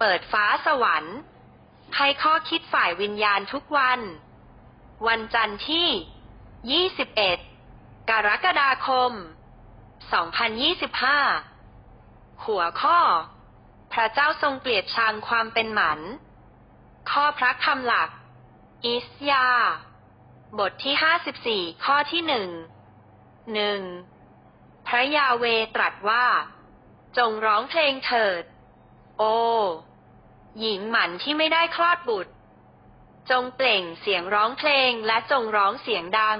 เปิดฟ้าสวรรค์ ให้ข้อคิดฝ่ายวิญญาณทุกวัน วันจันทร์ที่ 21 กรกฎาคม 2025 หัวข้อ พระเจ้าทรงเกลียดชังความเป็นหมัน ข้อพระคำหลัก อิสยา บทที่ 54 ข้อที่หนึ่งหนึ่งพระยาเวตรัสว่า จงร้องเพลงเถิด โอ หญิงหมันที่ไม่ได้คลอดบุตร จงเปล่งเสียงร้องเพลงและจงร้องเสียงดัง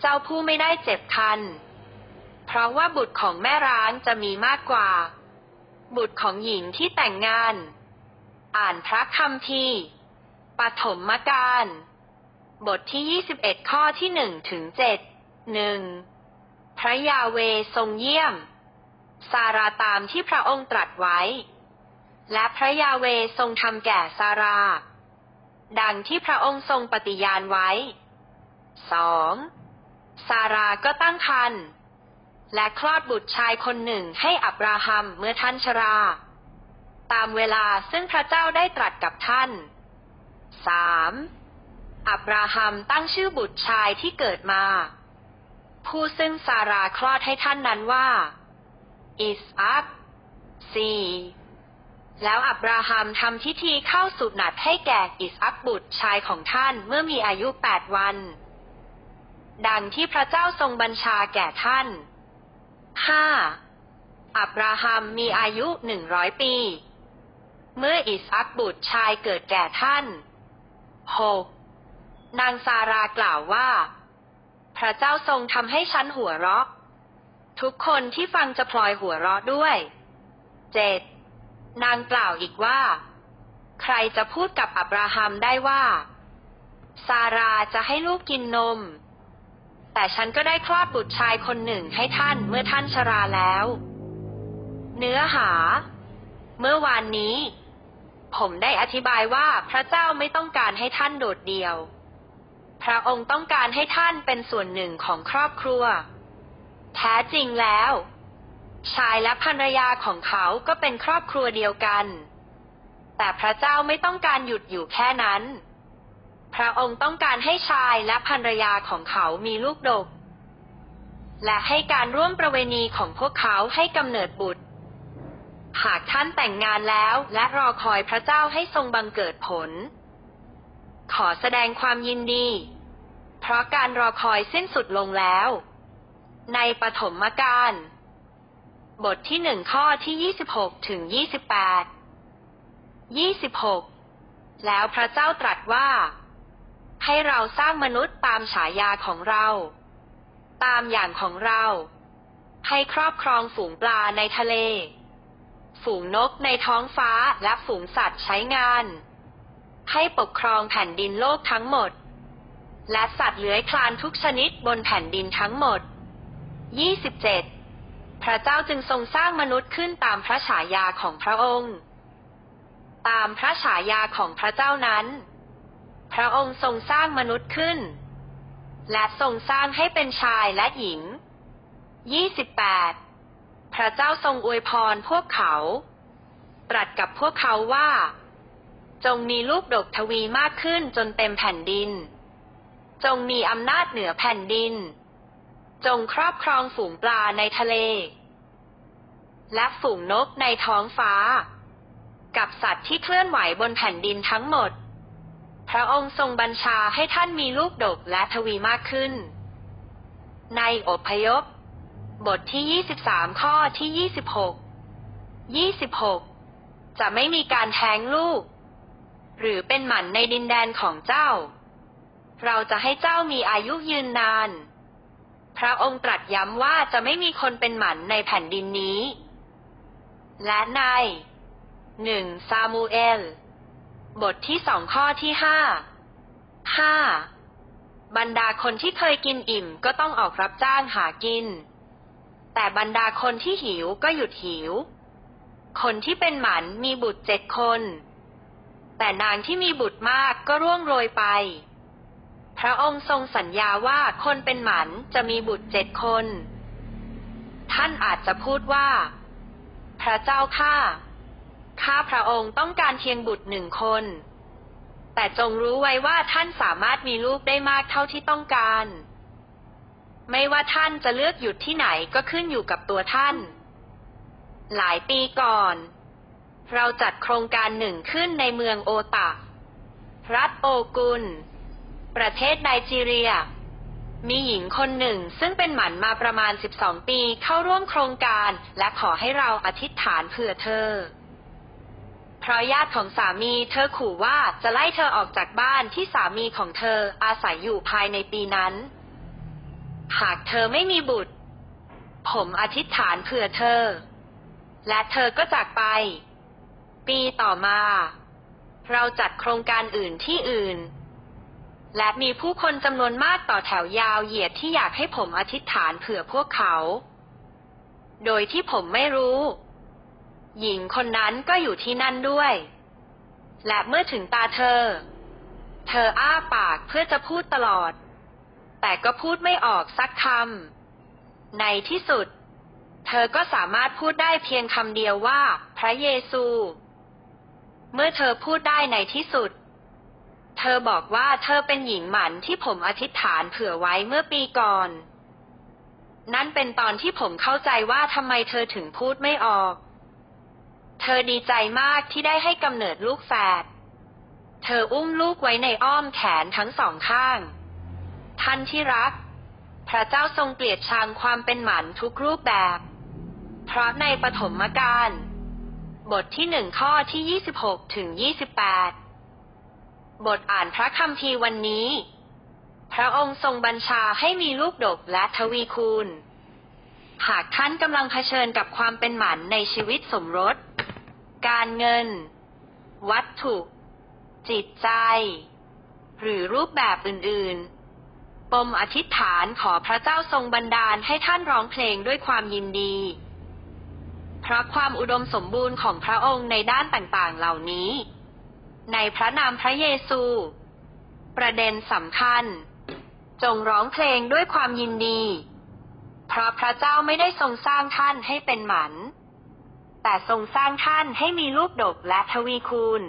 เจ้าผู้ไม่ได้เจ็บคัน เพราะว่าบุตรของแม่ร้างจะมีมากกว่า บุตรของหญิงที่แต่งงาน อ่านพระคำพีร์ปฐมมกาลบทที่ 21 ข้อที่หนึ่งถึงเจ็ดหนึ่งพระยาเวทรงเยี่ยม ซาราตามที่พระองค์ตรัสไว้ และพระยาเวทรงทำแก่ซารา ดังที่พระองค์ทรงปฏิญาณไว้สองซาราก็ตั้งครรภ์และคลอดบุตรชายคนหนึ่งให้อับราฮัมเมื่อท่านชรา ตามเวลาซึ่งพระเจ้าได้ตรัสกับท่านสามอับราฮัมตั้งชื่อบุตรชายที่เกิดมา ผู้ซึ่งซาราคลอดให้ท่านนั้นว่าอิสอักสี่ แล้วอับราฮัมทำพิธีเข้าสุนัตให้แก่อิสอักบุตรชายของท่านเมื่อมีอายุแปดวัน ดังที่พระเจ้าทรงบัญชาแก่ท่านห้าอับราฮัมมีอายุหนึ่งร้อยปี เมื่ออิสอักบุตรชายเกิดแก่ท่านหกนางซารากล่าวว่า พระเจ้าทรงทำให้ฉันหัวเราะ ทุกคนที่ฟังจะพลอยหัวเราะด้วยเจ็ด นางกล่าวอีกว่า ใครจะพูดกับอับราฮัมได้ว่า ซาราจะให้ลูกกินนม แต่ฉันก็ได้คลอดบุตรชายคนหนึ่งให้ท่านเมื่อท่านชราแล้ว เนื้อหา เมื่อวานนี้ ผมได้อธิบายว่าพระเจ้าไม่ต้องการให้ท่านโดดเดี่ยว พระองค์ต้องการให้ท่านเป็นส่วนหนึ่งของครอบครัว แท้จริงแล้ว ชายและภรรยาของเขาก็เป็นครอบครัวเดียวกัน แต่พระเจ้าไม่ต้องการหยุดอยู่แค่นั้น พระองค์ต้องการให้ชายและภรรยาของเขามีลูกดก และให้การร่วมประเวณีของพวกเขาให้กำเนิดบุตร หากท่านแต่งงานแล้วและรอคอยพระเจ้าให้ทรงบังเกิดผล ขอแสดงความยินดี เพราะการรอคอยสิ้นสุดลงแล้ว ในปฐมกาล บทที่หนึ่งข้อที่ยี่สิบหกถึงยี่สิบแปด ยี่สิบหก แล้วพระเจ้าตรัสว่า ให้เราสร้างมนุษย์ตามฉายาของเรา ตามอย่างของเรา ให้ครอบครองฝูงปลาในทะเล ฝูงนกในท้องฟ้าและฝูงสัตว์ใช้งาน ให้ปกครองแผ่นดินโลกทั้งหมด และสัตว์เลื้อยคลานทุกชนิดบนแผ่นดินทั้งหมด27 พระเจ้าจึงทรงสร้างมนุษย์ขึ้นตามพระฉายาของพระองค์ ตามพระฉายาของพระเจ้านั้น พระองค์ทรงสร้างมนุษย์ขึ้น และทรงสร้างให้เป็นชายและหญิง 28 พระเจ้าทรงอวยพรพวกเขา ตรัสกับพวกเขาว่า จงมีลูกดกทวีมากขึ้นจนเต็มแผ่นดิน จงมีอำนาจเหนือแผ่นดินจงครอบครองฝูงปลาในทะเล และฝูงนกในท้องฟ้า กับสัตว์ที่เคลื่อนไหวบนแผ่นดินทั้งหมด พระองค์ทรงบัญชาให้ท่านมีลูกดกและทวีมากขึ้น ในอพยพ บทที่ 23 ข้อที่ 26 26 จะไม่มีการแท้งลูก หรือเป็นหมันในดินแดนของเจ้า เราจะให้เจ้ามีอายุยืนนานพระองค์ตรัสย้ำว่าจะไม่มีคนเป็นหมันในแผ่นดินนี้ และในหนึ่งซามูเอล บทที่สองข้อที่ห้าห้าบรรดาคนที่เคยกินอิ่มก็ต้องออกรับจ้างหากิน แต่บรรดาคนที่หิวก็หยุดหิว คนที่เป็นหมันมีบุตรเจ็ดคน แต่นางที่มีบุตรมากก็ร่วงโรยไป พระองค์ทรงสัญญาว่าคนเป็นหมันจะมีบุตรเจ็ดคน ท่านอาจจะพูดว่า ระเจ้าข้า ข้าพระองค์ต้องการเพียงบุตรหนึ่งคน แต่จงรู้ไว้ว่าท่านสามารถมีลูกได้มากเท่าที่ต้องการ ไม่ว่าท่านจะเลือกหยุดที่ไหนก็ขึ้นอยู่กับตัวท่าน หลายปีก่อน เราจัดโครงการหนึ่งขึ้นในเมืองโอตะ รัฐโอกุนประเทศไนจีเรีย มีหญิงคนหนึ่งซึ่งเป็นหมันมาประมาณ 12 ปีเข้าร่วมโครงการ และขอให้เราอธิษฐานเผื่อเธอ เพราะญาติของสามีเธอขู่ว่าจะไล่เธอออกจากบ้านที่สามีของเธออาศัยอยู่ภายในปีนั้น หากเธอไม่มีบุตร ผมอธิษฐานเผื่อเธอ และเธอก็จากไป ปีต่อมา เราจัดโครงการอื่นที่อื่น และมีผู้คนจำนวนมากต่อแถวยาวเหยียดที่อยากให้ผมอธิษฐานเผื่อพวกเขา โดยที่ผมไม่รู้ หญิงคนนั้นก็อยู่ที่นั่นด้วย และเมื่อถึงตาเธอ เธออ้าปากเพื่อจะพูดตลอด แต่ก็พูดไม่ออกสักคำ ในที่สุด เธอก็สามารถพูดได้เพียงคำเดียวว่า พระเยซู เมื่อเธอพูดได้ในที่สุด เธอบอกว่าเธอเป็นหญิงหมันที่ผมอธิษฐานเผื่อไว้เมื่อปีก่อน นั่นเป็นตอนที่ผมเข้าใจว่าทำไมเธอถึงพูดไม่ออก เธอดีใจมากที่ได้ให้กำเนิดลูกแฝด เธออุ้มลูกไว้ในอ้อมแขนทั้งสองข้าง ท่านที่รัก พระเจ้าทรงเกลียดชังความเป็นหมันทุกรูปแบบ เพราะในปฐมกาลบทที่หนึ่งข้อที่ 26 ถึง 28 บทอ่านพระคัมภีวันนี้ พระองค์ทรงบัญชาให้มีลูกดกและทวีคูณ หากท่านกำลังเผชิญกับความเป็นหมันในชีวิตสมรส การเงิน วัตถุ จิตใจ หรือรูปแบบอื่นๆ ปมอธิษฐานขอพระเจ้าทรงบันดาลให้ท่านร้องเพลงด้วยความยินดี เพราะความอุดมสมบูรณ์ของพระองค์ในด้านต่างๆ เหล่านี้ ในพระนามพระเยซู ประเด็นสำคัญ จงร้องเพลงด้วยความยินดี เพราะพระเจ้าไม่ได้ทรงสร้างท่านให้เป็นหมัน แต่ทรงสร้างท่านให้มีรูปดกและทวีคูณ